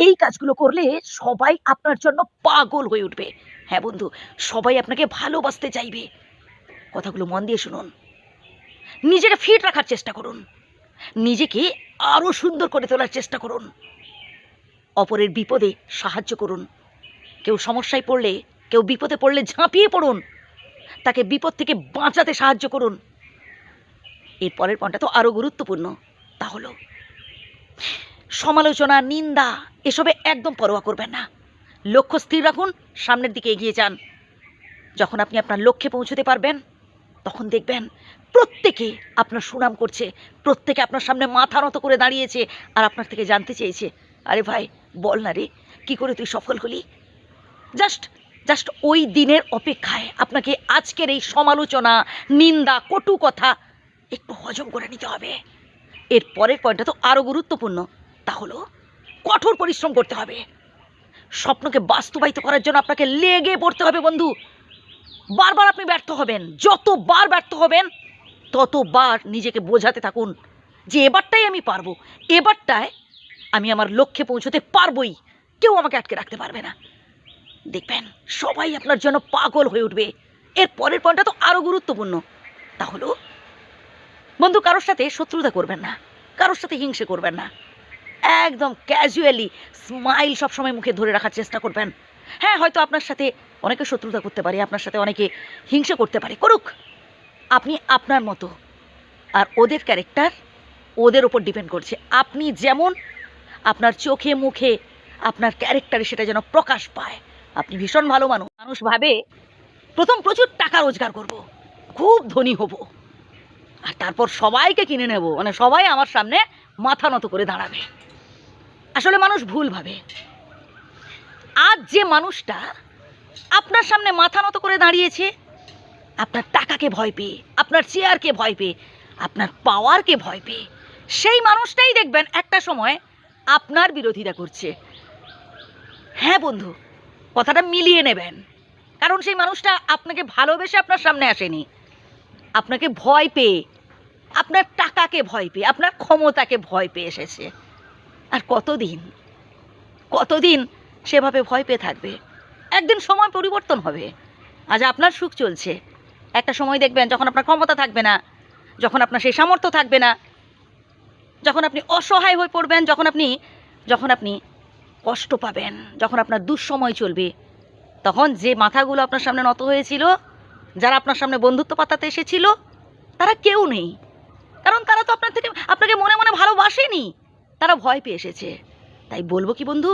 এই কাজগুলো করলে সবাই আপনার জন্য পাগল হয়ে উঠবে। হ্যাঁ বন্ধু, সবাই আপনাকে ভালোবাসতে চাইবে। কথাগুলো মন দিয়ে শুনুন। নিজেকে ফিট রাখার চেষ্টা করুন। নিজেকে আরও সুন্দর করে তোলার চেষ্টা করুন। অপরের বিপদে সাহায্য করুন। কেউ সমস্যায় পড়লে, কেউ বিপদে পড়লে ঝাঁপিয়ে পড়ুন। তাকে বিপদ থেকে বাঁচাতে সাহায্য করুন। এর পরের তো আরও গুরুত্বপূর্ণ। তা হলো সমালোচনা, নিন্দা, এসবে একদম পরোয়া করবেন না। লক্ষ্য স্থির রাখুন, সামনের দিকে এগিয়ে যান। যখন আপনি আপনার লক্ষ্যে পৌঁছতে পারবেন, তখন দেখবেন প্রত্যেকে আপনার সুনাম করছে, প্রত্যেকে আপনার সামনে মাথা নত করে দাঁড়িয়েছে আর আপনার থেকে জানতে চেয়েছে, আরে ভাই, বল না রে, কী করে তুই সফল হলি? জাস্ট জাস্ট ওই দিনের অপেক্ষায় আপনাকে আজকের এই সমালোচনা, নিন্দা, কটু কথা একটু হজম করে নিতে হবে। এর পরের পয়েন্টটা তো আরও গুরুত্বপূর্ণ। তা হলো কঠোর পরিশ্রম করতে হবে। স্বপ্নকে বাস্তবায়িত করার জন্য আপনাকে লেগে পড়তে হবে বন্ধু। বারবার আপনি ব্যর্থ হবেন। যতবার ব্যর্থ হবেন, ততবার নিজেকে বোঝাতে থাকুন যে এবারটাই আমি পারব। এবারটায় আমি আমার লক্ষ্যে পৌঁছতে পারবই। কেউ আমাকে আটকে রাখতে পারবে না। দেখবেন, সবাই আপনার জন্য পাগল হয়ে উঠবে। এর পরের পয়েন্টটা তো আরও গুরুত্বপূর্ণ। তা হলো বন্ধু, কারোর সাথে শত্রুতা করবেন না। কারোর সাথে হিংসে করবেন না। একদম ক্যাজুয়ালি স্মাইল সবসময় মুখে ধরে রাখার চেষ্টা করবেন। হ্যাঁ হয়তো আপনার সাথে অনেকে শত্রুতা করতে পারে, আপনার সাথে অনেকে হিংসা করতে পারে। করুক। আপনি আপনার মতো। আর ওদের ক্যারেক্টার ওদের ওপর ডিপেন্ড করছে। আপনি যেমন আপনার চোখে মুখে আপনার ক্যারেক্টারে সেটা যেন প্রকাশ পায়। আপনি ভীষণ ভালো মানুষ। মানুষ ভাবে, প্রথম প্রচুর টাকা রোজগার করব। খুব ধনী হব। আর তারপর সবাইকে কিনে নেব। মানে সবাই আমার সামনে মাথা নত করে দাঁড়াবে। আসলে মানুষ ভুল ভাবে। আজ যে মানুষটা আপনার সামনে মাথা নত করে দাঁড়িয়েছে, আপনার টাকাকে ভয় পেয়ে, আপনার চেয়ারকে ভয় পেয়ে, আপনার পাওয়ারকে ভয় পেয়ে, সেই মানুষটাই দেখবেন একটা সময় আপনার বিরোধিতা করছে। হ্যাঁ বন্ধু, কথাটা মিলিয়ে নেবেন। কারণ সেই মানুষটা আপনাকে ভালোবেসে আপনার সামনে আসেনি। আপনাকে ভয় পেয়ে, আপনার টাকাকে ভয় পেয়ে, আপনার ক্ষমতাকে ভয় পেয়ে এসেছে। আর কতদিন? কতদিন সেভাবে ভয় পেয়ে থাকবে? একদিন সময় পরিবর্তন হবে। আজ আপনার সুখ চলছে। একটা সময় দেখবেন যখন আপনার ক্ষমতা থাকবে না, যখন আপনার সেই সামর্থ্য থাকবে না, যখন আপনি অসহায় হয়ে পড়বেন, যখন আপনি যখন আপনি কষ্ট পাবেন, যখন আপনার দুঃসময় চলবে, তখন যে মাথাগুলো আপনার সামনে নত হয়েছিল, যারা আপনার সামনে বন্ধুত্ব পাতাতে এসেছিল, তারা কেউ নেই। কারণ তারা তো আপনার থেকে, আপনাকে মনে মনে ভালোবাসেনি। তারা ভয় পেয়ে এসেছে। তাই বলব কি বন্ধু?